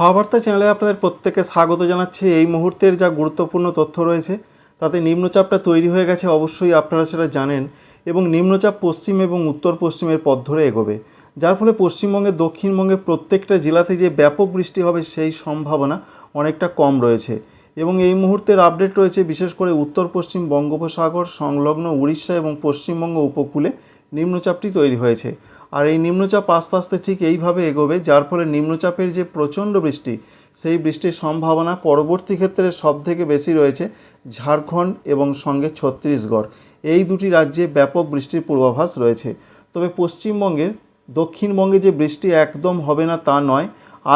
হাওয়া বার্তা চ্যানেলে আপনাদের প্রত্যেককে স্বাগত জানাচ্ছি। এই মুহূর্তের যা গুরুত্বপূর্ণ তথ্য রয়েছে, তাতে নিম্নচাপটা তৈরি হয়ে গেছে, অবশ্যই আপনারা সেটা জানেন এবং নিম্নচাপ পশ্চিম এবং উত্তর পশ্চিমের পথ ধরে এগোবে। যার ফলে পশ্চিমবঙ্গের দক্ষিণবঙ্গের প্রত্যেকটা জেলাতে যে ব্যাপক বৃষ্টি হবে, সেই সম্ভাবনা অনেকটা কম রয়েছে এবং এই মুহূর্তের আপডেট রয়েছে, বিশেষ করে উত্তর পশ্চিম বঙ্গোপসাগর, সংলগ্ন উড়িষ্যা এবং পশ্চিমবঙ্গ উপকূলে নিম্নচাপটি তৈরি হয়েছে। আর এই নিম্নচাপ আস্তে আস্তে ঠিক এইভাবে এগোবে, যার ফলে নিম্নচাপের যে প্রচণ্ড বৃষ্টি, সেই বৃষ্টির সম্ভাবনা পরবর্তী ক্ষেত্রে সব থেকে বেশি রয়েছে ঝাড়খণ্ড এবং সঙ্গে ছত্তিশগড়। এই দুটি রাজ্যে ব্যাপক বৃষ্টির পূর্বাভাস রয়েছে। তবে পশ্চিমবঙ্গের দক্ষিণবঙ্গে যে বৃষ্টি একদম হবে না তা নয়,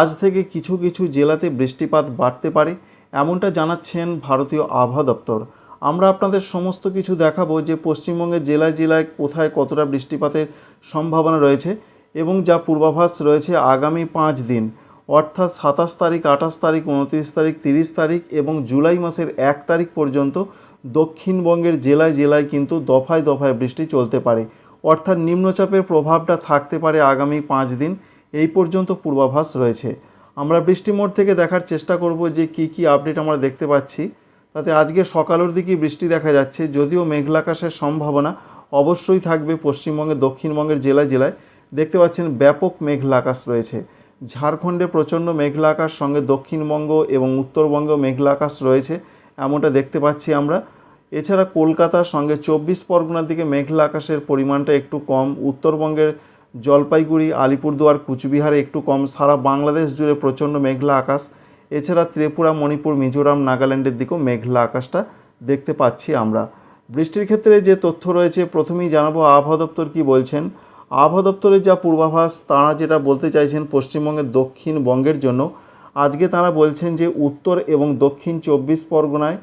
আজ থেকে কিছু কিছু জেলাতে বৃষ্টিপাত বাড়তে পারে, এমনটা জানাচ্ছেন ভারতীয় আবহাওয়া দপ্তর। আমরা আপনাদের সমস্ত কিছু দেখাবো যে পশ্চিমবঙ্গের জেলায় জেলায় কোথায় কতটা বৃষ্টিপাতের সম্ভাবনা রয়েছে এবং যা পূর্বাভাস রয়েছে আগামী পাঁচ দিন, অর্থাৎ সাতাশ তারিখ, আঠাশ তারিখ, উনত্রিশ তারিখ, তিরিশ তারিখ এবং জুলাই মাসের এক তারিখ পর্যন্ত দক্ষিণবঙ্গের জেলায় জেলায় কিন্তু দফায় দফায় বৃষ্টি চলতে পারে। অর্থাৎ নিম্নচাপের প্রভাবটা থাকতে পারে আগামী পাঁচ দিন, এই পর্যন্ত পূর্বাভাস রয়েছে। আমরা বৃষ্টি মোড় থেকে দেখার চেষ্টা করব যে কি কি আপডেট আমরা দেখতে পাচ্ছি। তাতে আজকে সকালের দিকে বৃষ্টি দেখা যাচ্ছে, যদিও মেঘলা আকাশের সম্ভাবনা অবশ্যই থাকবে পশ্চিমবঙ্গের, দক্ষিণবঙ্গের জেলায় জেলায়। দেখতে পাচ্ছেন ব্যাপক মেঘলা আকাশ রয়েছে। ঝাড়খণ্ডে প্রচণ্ড মেঘলা আকাশ, সঙ্গে দক্ষিণবঙ্গ এবং উত্তরবঙ্গ মেঘলা আকাশ রয়েছে, এমনটা দেখতে পাচ্ছি আমরা। এছাড়া কলকাতার সঙ্গে চব্বিশ পরগনার দিকে মেঘলা আকাশের পরিমাণটা একটু কম, উত্তরবঙ্গের জলপাইগুড়ি, আলিপুরদুয়ার, কুচবিহারে একটু কম, সারা বাংলাদেশ জুড়ে প্রচণ্ড মেঘলা আকাশ। এছাড়া ত্রিপুরা, মণিপুর, মিজোরাম, নাগাল্যান্ডের দিকেও মেঘলা আকাশটা দেখতে পাচ্ছি আমরা। বৃষ্টির ক্ষেত্রে যে তথ্য রয়েছে, প্রথমেই জানাব আবহাওয়া দপ্তর কী বলছেন। আবহাওয়া দপ্তরের যা পূর্বাভাস, তারা যেটা বলতে চাইছেন পশ্চিমবঙ্গের দক্ষিণবঙ্গের জন্য, আজকে তারা বলছেন যে উত্তর এবং দক্ষিণ চব্বিশ পরগনায়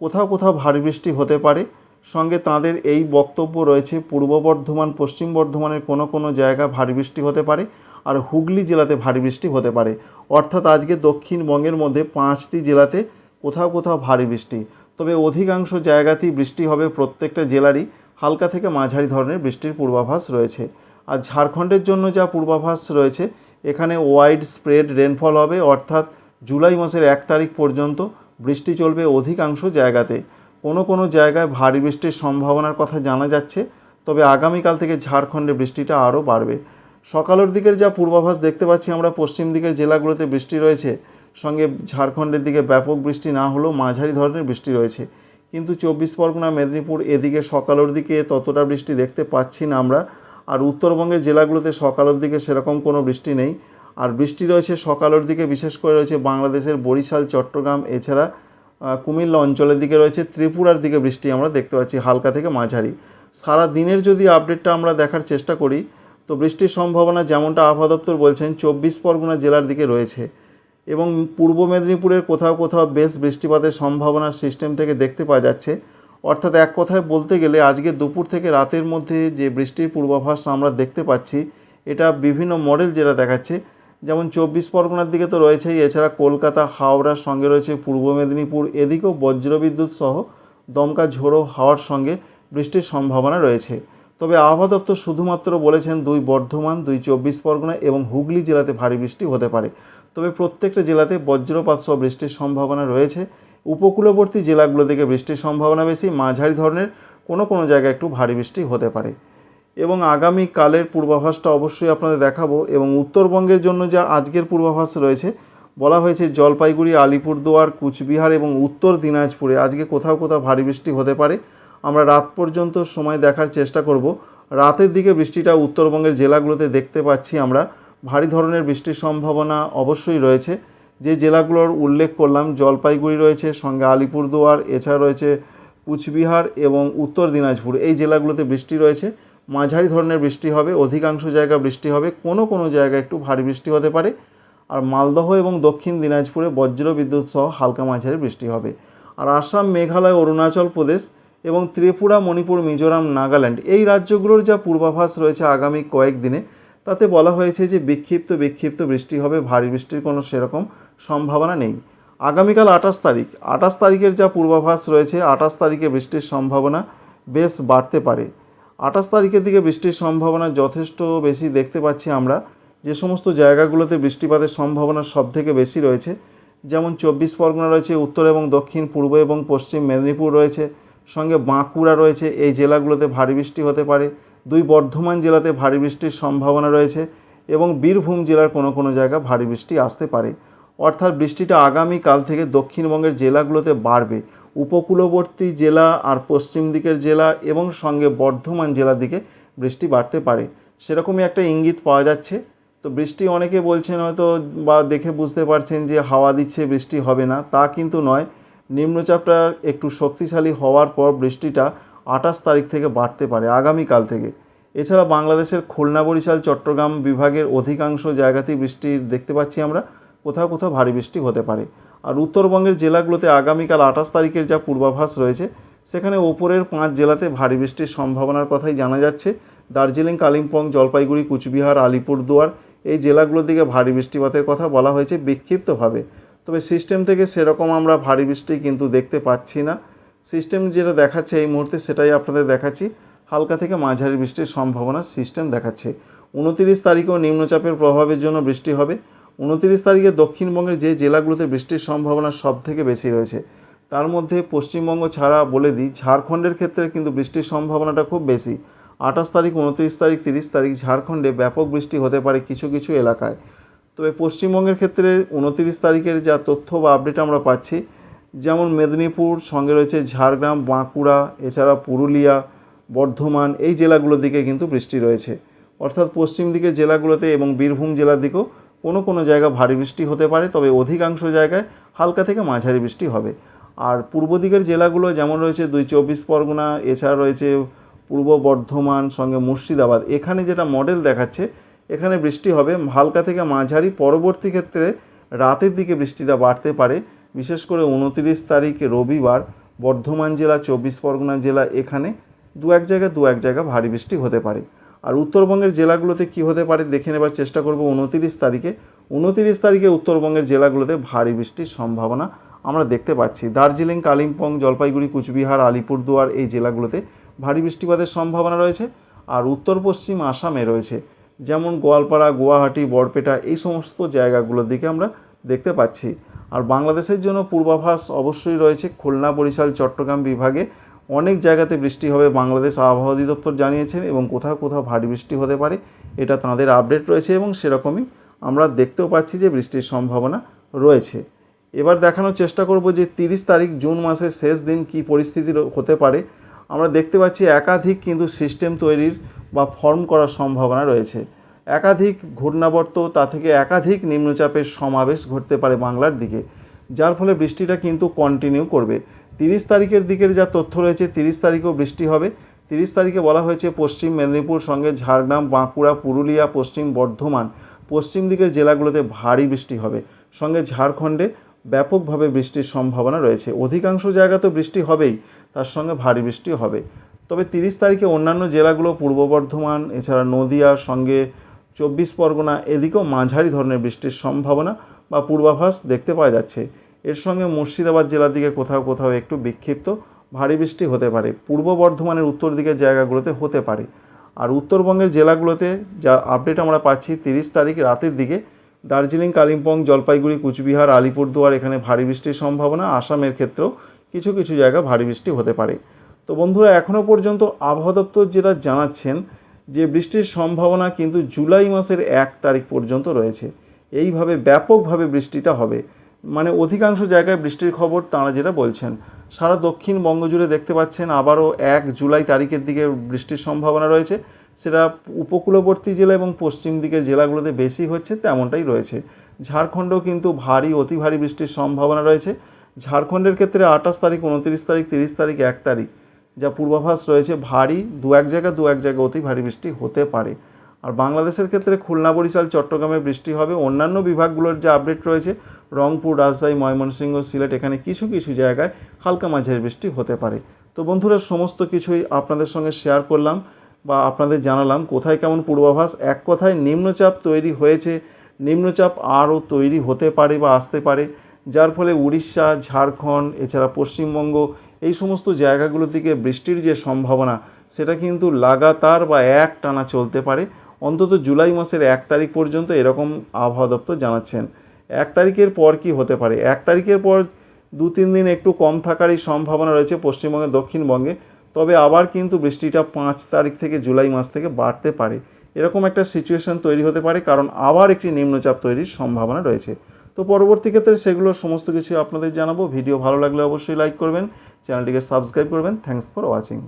কোথাও কোথাও ভারী বৃষ্টি হতে পারে। সঙ্গে তাদের এই বক্তব্য রয়েছে, পূর্ব বর্ধমান, পশ্চিম বর্ধমানের কোনো কোনো জায়গা ভারী বৃষ্টি হতে পারে আর হুগলি জেলাতে ভারী বৃষ্টি হতে পারে। অর্থাৎ আজকে দক্ষিণবঙ্গের মধ্যে পাঁচটি জেলাতে কোথাও কোথাও ভারী বৃষ্টি। তবে অধিকাংশ জায়গাতেই বৃষ্টি হবে প্রত্যেকটা জেলারই। হালকা থেকে মাঝারি ধরনের বৃষ্টির পূর্বাভাস রয়েছে। আর ঝাড়খণ্ডের জন্য যা পূর্বাভাস রয়েছে, এখানে ওয়াইড স্প্রেড রেনফল হবে। অর্থাৎ জুলাই মাসের এক তারিখ পর্যন্ত বৃষ্টি চলবে অধিকাংশ জায়গাতে। কোনো কোনো জায়গায় ভারী বৃষ্টির সম্ভাবনার কথা জানা যাচ্ছে, তবে আগামীকাল থেকে ঝাড়খণ্ডে বৃষ্টিটা আরও বাড়বে। সকালের দিকের যা পূর্বাভাস দেখতে পাচ্ছি আমরা, পশ্চিম দিকের জেলাগুলোতে বৃষ্টি রয়েছে। সঙ্গে ঝাড়খণ্ডের দিকে ব্যাপক বৃষ্টি না হলেও মাঝারি ধরনের বৃষ্টি রয়েছে। কিন্তু চব্বিশ পরগনা, মেদিনীপুর এদিকে সকালের দিকে ততটা বৃষ্টি দেখতে পাচ্ছি না আমরা। আর উত্তরবঙ্গের জেলাগুলোতে সকালের দিকে সেরকম কোনো বৃষ্টি নেই। আর বৃষ্টি রয়েছে সকালের দিকে, বিশেষ করে রয়েছে বাংলাদেশের বরিশাল, চট্টগ্রাম, এছাড়া কুমিল্লা অঞ্চলের দিকে রয়েছে, ত্রিপুরার দিকে বৃষ্টি আমরা দেখতে পাচ্ছি, হালকা থেকে মাঝারি। সারা দিনের যদি আপডেটটা আমরা দেখার চেষ্টা করি, তো বৃষ্টির সম্ভাবনা যেমনটা আবহাওয়া দপ্তর বলছেন, চব্বিশ পরগনা জেলার দিকে রয়েছে। এবং পূর্ব মেদিনীপুরের কোথাও কোথাও বেশ বৃষ্টিপাতের সম্ভাবনা সিস্টেম থেকে দেখতে পাওয়া যাচ্ছে। অর্থাৎ এক কথায় বলতে গেলে, আজকে দুপুর থেকে রাতের মধ্যে যে বৃষ্টির পূর্বাভাস আমরা দেখতে পাচ্ছি, এটা বিভিন্ন মডেল যেটা দেখাচ্ছে যেমন চব্বিশ পরগনার দিকে তো রয়েছেই, এছাড়া কলকাতা, হাওড়ার সঙ্গে রয়েছে পূর্ব মেদিনীপুর, এদিকেও বজ্রবিদ্যুৎ সহ দমকা ঝোড়ো হাওয়ার সঙ্গে বৃষ্টির সম্ভাবনা রয়েছে। তবে আবহাওয়া দপ্তর শুধুমাত্র বলেছেন দুই বর্ধমান, দুই চব্বিশ পরগনা এবং হুগলি জেলাতে ভারী বৃষ্টি হতে পারে। তবে প্রত্যেকটা জেলাতে বজ্রপাত সহ বৃষ্টির সম্ভাবনা রয়েছে। উপকূলবর্তী জেলাগুলো থেকে বৃষ্টির সম্ভাবনা বেশি। মাঝারি ধরনের কোনো কোনো জায়গায় একটু ভারী বৃষ্টি হতে পারে। এবং আগামী কালের পূর্বাভাসটা অবশ্যই আপনাদের দেখাবো এবং উত্তরবঙ্গের জন্য যা আজকের পূর্বাভাস রয়েছে, বলা হয়েছে জলপাইগুড়ি, আলিপুরদুয়ার, কুচবিহার এবং উত্তর দিনাজপুরে। আজকে কোথাও কোথাও ভারী বৃষ্টি হতে পারে। আমরা রাত পর্যন্ত সময় দেখার চেষ্টা করব। রাতের দিকে বৃষ্টিটা উত্তরবঙ্গের জেলাগুলোতে দেখতে পাচ্ছি আমরা। ভারী ধরনের বৃষ্টির সম্ভাবনা অবশ্যই রয়েছে। যে জেলাগুলোর উল্লেখ করলাম, জলপাইগুড়ি রয়েছে, সঙ্গে আলিপুরদুয়ার, এছাড়া রয়েছে কুচবিহার এবং উত্তর দিনাজপুর। এই জেলাগুলোতে বৃষ্টি রয়েছে। মাঝারি ধরনের বৃষ্টি হবে, অধিকাংশ জায়গা বৃষ্টি হবে, কোনো কোনো জায়গায় একটু ভারী বৃষ্টি হতে পারে। আর মালদহ এবং দক্ষিণ দিনাজপুরে বজ্র বিদ্যুৎ সহ হালকা মাঝারি বৃষ্টি হবে। আর আসাম, মেঘালয়, অরুণাচল প্রদেশ এবং ত্রিপুরা, মণিপুর, মিজোরাম, নাগাল্যান্ড এই রাজ্যগুলোর যা পূর্বাভাস রয়েছে আগামী কয়েকদিনে তাতে বলা হয়েছে যে বিক্ষিপ্ত বিক্ষিপ্ত বৃষ্টি হবে, ভারী বৃষ্টির কোনো সেরকম সম্ভাবনা নেই। আগামীকাল আঠাশ তারিখ, আঠাশ তারিখের যা পূর্বাভাস রয়েছে, আঠাশ তারিখে বৃষ্টির সম্ভাবনা বেশ বাড়তে পারে। আঠাশ তারিখের দিকে বৃষ্টির সম্ভাবনা যথেষ্ট বেশি দেখতে পাচ্ছি আমরা। যে সমস্ত জায়গাগুলোতে বৃষ্টিপাতের সম্ভাবনা সবথেকে বেশি রয়েছে, যেমন চব্বিশ পরগনা রয়েছে, উত্তর এবং দক্ষিণ, পূর্ব এবং পশ্চিম মেদিনীপুর রয়েছে, সঙ্গে বাঁকুড়া রয়েছে, এই জেলাগুলোতে ভারী বৃষ্টি হতে পারে, দুই বর্ধমান জেলাতে ভারী বৃষ্টির সম্ভাবনা রয়েছে এবং বীরভূম জেলার কোনো কোনো জায়গা ভারী বৃষ্টি আসতে পারে। অর্থাৎ বৃষ্টিটা আগামী কাল থেকে দক্ষিণবঙ্গের জেলাগুলোতে বাড়বে। উপকূলবর্তী জেলা আর পশ্চিম দিকের জেলা এবং সঙ্গে বর্ধমান জেলার দিকে বৃষ্টি বাড়তে পারে। সেরকমই একটা ইঙ্গিত পাওয়া যাচ্ছে। তো বৃষ্টি অনেকে বলছেন হয়তো বা দেখে বুঝতে পারছেন যে হাওয়া দিচ্ছে, বৃষ্টি হবে না। তা কিন্তু নয়। নিম্নচাপটা একটু শক্তিশালী হওয়ার পর বৃষ্টিটা আঠাশ তারিখ থেকে বাড়তে পারে, আগামীকাল থেকে। এছাড়া বাংলাদেশের খুলনা, বরিশাল, চট্টগ্রাম বিভাগের অধিকাংশ জায়গাতেই বৃষ্টি দেখতে পাচ্ছি আমরা। কোথাও কোথাও ভারী বৃষ্টি হতে পারে। আর উত্তরবঙ্গের জেলাগুলোতে আগামীকাল আঠাশ তারিখের যা পূর্বাভাস রয়েছে, সেখানে ওপরের পাঁচ জেলাতে ভারী বৃষ্টির সম্ভাবনার কথাই জানা যাচ্ছে। দার্জিলিং, কালিম্পং, জলপাইগুড়ি, কুচবিহার, আলিপুরদুয়ার এই জেলাগুলোর দিকে ভারী বৃষ্টিপাতের কথা বলা হয়েছে বিক্ষিপ্তভাবে। তবে সিস্টেম থেকে সেরকম আমরা ভারী বৃষ্টি কিন্তু দেখতে পাচ্ছি না। সিস্টেম যেটা দেখাচ্ছে এই মুহূর্তে সেটাই আপনাদের দেখাচ্ছি। হালকা থেকে মাঝারি বৃষ্টির সম্ভাবনা সিস্টেম দেখাচ্ছে। উনতিরিশ তারিখেও নিম্নচাপের প্রভাবের জন্য বৃষ্টি হবে। উনতিরিশ তারিখে দক্ষিণবঙ্গের যে জেলাগুলোতে বৃষ্টির সম্ভাবনা সব থেকে বেশি রয়েছে, তার মধ্যে পশ্চিমবঙ্গ ছাড়া বলে দিই, ঝাড়খণ্ডের ক্ষেত্রে কিন্তু বৃষ্টির সম্ভাবনাটা খুব বেশি। আঠাশ তারিখ, উনত্রিশ তারিখ, তিরিশ তারিখ ঝাড়খণ্ডে ব্যাপক বৃষ্টি হতে পারে কিছু কিছু এলাকায়। তবে পশ্চিমবঙ্গের ক্ষেত্রে উনত্রিশ তারিখের যা তথ্য বা আপডেট আমরা পাচ্ছি, যেমন মেদিনীপুর, সঙ্গে রয়েছে ঝাড়গ্রাম, বাঁকুড়া, এছাড়া পুরুলিয়া, বর্ধমান, এই জেলাগুলোর দিকে কিন্তু বৃষ্টি রয়েছে। অর্থাৎ পশ্চিম দিকের জেলাগুলোতে এবং বীরভূম জেলার দিকেও কোনো কোনো জায়গা ভারী বৃষ্টি হতে পারে, তবে অধিকাংশ জায়গায় হালকা থেকে মাঝারি বৃষ্টি হবে। আর পূর্ব দিকের জেলাগুলো যেমন রয়েছে দুই চব্বিশ পরগনা, এছাড়া রয়েছে পূর্ব বর্ধমান, সঙ্গে মুর্শিদাবাদ। এখানে যেটা মডেল দেখাচ্ছে, এখানে বৃষ্টি হবে হালকা থেকে মাঝারি। পরবর্তী ক্ষেত্রে রাতের দিকে বৃষ্টিটা বাড়তে পারে, বিশেষ করে উনতিরিশ তারিখে রবিবার। বর্ধমান জেলা, চব্বিশ পরগনা জেলা, এখানে দু এক জায়গায় দু এক জায়গা ভারী বৃষ্টি হতে পারে। আর উত্তরবঙ্গের জেলাগুলোতে কি হতে পারে দেখে নেবার চেষ্টা করব উনতিরিশ তারিখে। উনতিরিশ তারিখে উত্তরবঙ্গের জেলাগুলোতে ভারী বৃষ্টির সম্ভাবনা আমরা দেখতে পাচ্ছি। দার্জিলিং, কালিম্পং, জলপাইগুড়ি, কুচবিহার, আলিপুরদুয়ার এই জেলাগুলোতে ভারী বৃষ্টিপাতের সম্ভাবনা রয়েছে আর উত্তর পশ্চিম আসামে রয়েছে। যেমন গোয়ালপাড়া, গুয়াহাটি, বরপেটা এই সমস্ত জায়গাগুলোর দিকে আমরা দেখতে পাচ্ছি। আর বাংলাদেশের জন্য পূর্বাভাস অবশ্যই রয়েছে। খুলনা, বরিশাল, চট্টগ্রাম বিভাগে অনেক জায়গাতে বৃষ্টি হবে। বাংলাদেশ আবহাওয়া অধিদপ্তর জানিয়েছেন এবং কোথাও কোথাও ভারী বৃষ্টি হতে পারে। এটা তাঁদের আপডেট রয়েছে এবং সেরকমই আমরা দেখতেও পাচ্ছি যে বৃষ্টির সম্ভাবনা রয়েছে। এবার দেখানোর চেষ্টা করব যে তিরিশ তারিখ জুন মাসের শেষ দিন কি পরিস্থিতি হতে পারে। আমরা দেখতে পাচ্ছি একাধিক কিন্তু সিস্টেম তৈরির বা ফর্ম করার সম্ভাবনা রয়েছে। একাধিক ঘূর্ণাবর্ত, তা থেকে একাধিক নিম্নচাপের সমাবেশ ঘটতে পারে বাংলার দিকে, যার ফলে বৃষ্টিটা কিন্তু কন্টিনিউ করবে। তিরিশ তারিখের দিকের যা তথ্য রয়েছে, তিরিশ তারিখেও বৃষ্টি হবে। তিরিশ তারিখে বলা হয়েছে, পশ্চিম মেদিনীপুর সঙ্গে ঝাড়গ্রাম, বাঁকুড়া, পুরুলিয়া, পশ্চিম বর্ধমান, পশ্চিম দিকের জেলাগুলোতে ভারী বৃষ্টি হবে। সঙ্গে ঝাড়খণ্ডে ব্যাপকভাবে বৃষ্টির সম্ভাবনা রয়েছে। অধিকাংশ জায়গাতে বৃষ্টি হবেই, তার সঙ্গে ভারী বৃষ্টি হবে। তবে তিরিশ তারিখে অন্যান্য জেলাগুলো, পূর্ব বর্ধমান, এছাড়া নদিয়ার সঙ্গে চব্বিশ পরগনা, এদিকেও মাঝারি ধরনের বৃষ্টির সম্ভাবনা বা পূর্বাভাস দেখতে পাওয়া যাচ্ছে। এর সঙ্গে মুর্শিদাবাদ জেলার দিকে কোথাও কোথাও একটু বিক্ষিপ্ত। ভারী বৃষ্টি হতে পারে। পূর্ব বর্ধমানের উত্তর দিকের জায়গাগুলোতে হতে পারে। আর উত্তরবঙ্গের জেলাগুলোতে যা আপডেট আমরা পাচ্ছি তিরিশ তারিখ রাতের দিকে, দার্জিলিং, কালিম্পং, জলপাইগুড়ি, কুচবিহার, আলিপুরদুয়ার এখানে ভারী বৃষ্টির সম্ভাবনা। আসামের ক্ষেত্রেও কিছু কিছু জায়গা ভারী বৃষ্টি হতে পারে। তো বন্ধুরা এখনও পর্যন্ত আবহাওয়া দপ্তর যেটা জানাচ্ছেন যে বৃষ্টির সম্ভাবনা কিন্তু জুলাই মাসের এক তারিখ পর্যন্ত রয়েছে। এইভাবে ব্যাপকভাবে বৃষ্টিটা হবে। মানে অধিকাংশ জায়গায় বৃষ্টির খবর তাঁরা যেটা বলছেন। সারা দক্ষিণবঙ্গ জুড়ে দেখতে পাচ্ছেন আবারও এক জুলাই তারিখের দিকে বৃষ্টির সম্ভাবনা রয়েছে। সেটা উপকূলবর্তী জেলা এবং পশ্চিম দিকের জেলাগুলোতে বেশি হচ্ছে তেমনটাই রয়েছে। ঝাড়খণ্ডেও কিন্তু ভারী, অতি ভারী বৃষ্টির সম্ভাবনা রয়েছে। ঝাড়খণ্ডের ক্ষেত্রে আঠাশ তারিখ, উনত্রিশ তারিখ, তিরিশ তারিখ, এক তারিখ যা পূর্বাভাস রয়েছে। ভারী, দু এক জায়গায় দু এক জায়গায় অতি ভারী বৃষ্টি হতে পারে। আর বাংলাদেশের ক্ষেত্রে খুলনা, বরিশাল, চট্টগ্রামে বৃষ্টি হবে। অন্যান্য বিভাগগুলোর যে আপডেট রয়েছে, রংপুর, রাজশাহী, ময়মনসিংহ, সিলেট, এখানে কিছু কিছু জায়গায় হালকা মাঝের বৃষ্টি হতে পারে। তো বন্ধুরা, সমস্ত কিছুই আপনাদের সঙ্গে শেয়ার করলাম বা আপনাদের জানালাম, কোথায় কেমন পূর্বাভাস, এক কথায় নিম্নচাপ তৈরি হয়েছে, নিম্নচাপ আরও তৈরি হতে পারে বা আসতে পারে, যার ফলে উড়িষ্যা, ঝাড়খণ্ড, এছাড়া পশ্চিমবঙ্গ, এই সমস্ত জায়গাগুলোর দিকে বৃষ্টির যে সম্ভাবনা, সেটা কিন্তু লাগাতার বা এক টানা চলতে পারে। অন্তত জুলাই মাসের এক তারিখ পর্যন্ত এরকম আবহাওয়া দপ্তর জানাচ্ছেন। এক তারিখের পর কি হতে পারে? এক তারিখের পর দু তিন দিন একটু কম থাকারই সম্ভাবনা রয়েছে পশ্চিমবঙ্গে দক্ষিণবঙ্গে। তবে আবার কিন্তু বৃষ্টিটা পাঁচ তারিখ থেকে জুলাই মাস থেকে বাড়তে পারে। এরকম একটা সিচুয়েশন তৈরি হতে পারে, কারণ আবার একটি নিম্নচাপ তৈরির সম্ভাবনা রয়েছে। তো পরবর্তী ক্ষেত্রে সেগুলো সমস্ত কিছু আপনাদের জানাব। ভিডিও ভালো লাগলে অবশ্যই লাইক করবেন, চ্যানেলটিকে সাবস্ক্রাইব করবেন। Thanks for watching